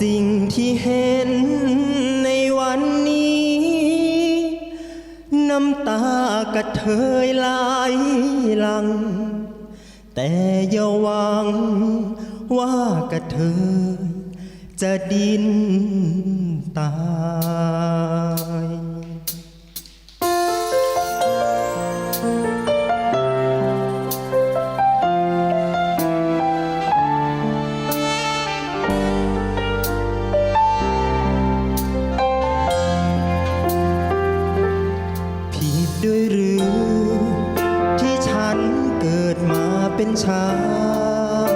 สิ่งที่เห็นในวันนี้ น้ำตากระเทยไหลหลัง แต่อย่าหวังว่ากระเทยจะดินตาย เป็นชาย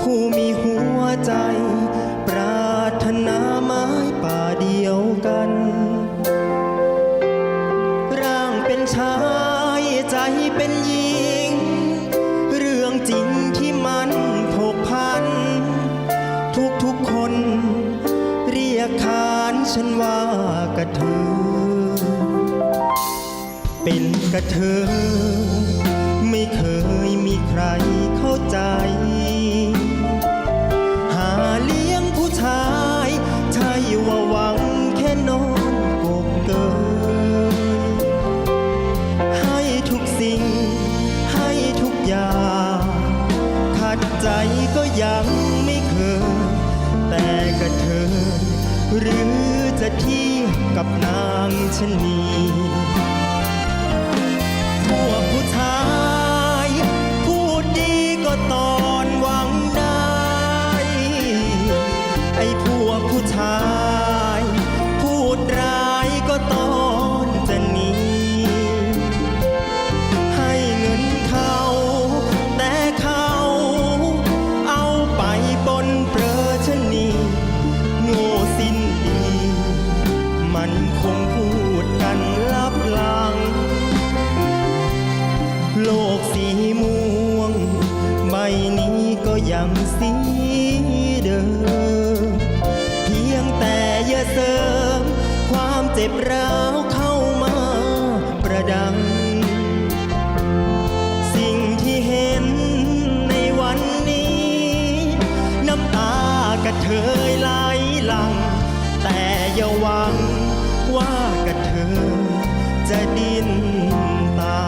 ผู้มีหัวใจ ปรารถนาไม้ป่าเดียวกัน ร่างเป็นชายใจเป็นหญิง เรื่องจริงที่มันผกพัน ทุกทุกคน เรียกขานฉันว่ากระเทยเป็นกระเทย ใจก็ยังไม่เคย แต่กับเธอ หรือจะเทียบกับนางชนี มันคงพูดกันลับหลัง โลกสีม่วง ใบนี้ก็ยังสีเดิม เพียงแต่อย่าเสริม ความเจ็บร้าวเข้ามาประดัง สิ่งที่เห็นในวันนี้ น้ำตากระเทยไหลหลังแต่อย่าหวัง ว่ากับเธอจะดิ้นตา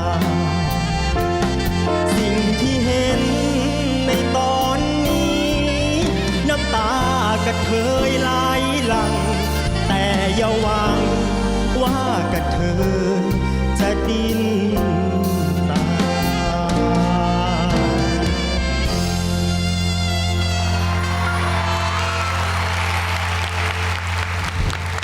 สิ่งที่เห็นในตอนนี้ น้ำตากับเธยไหลหลัง แต่อย่าหวังว่ากับเธอ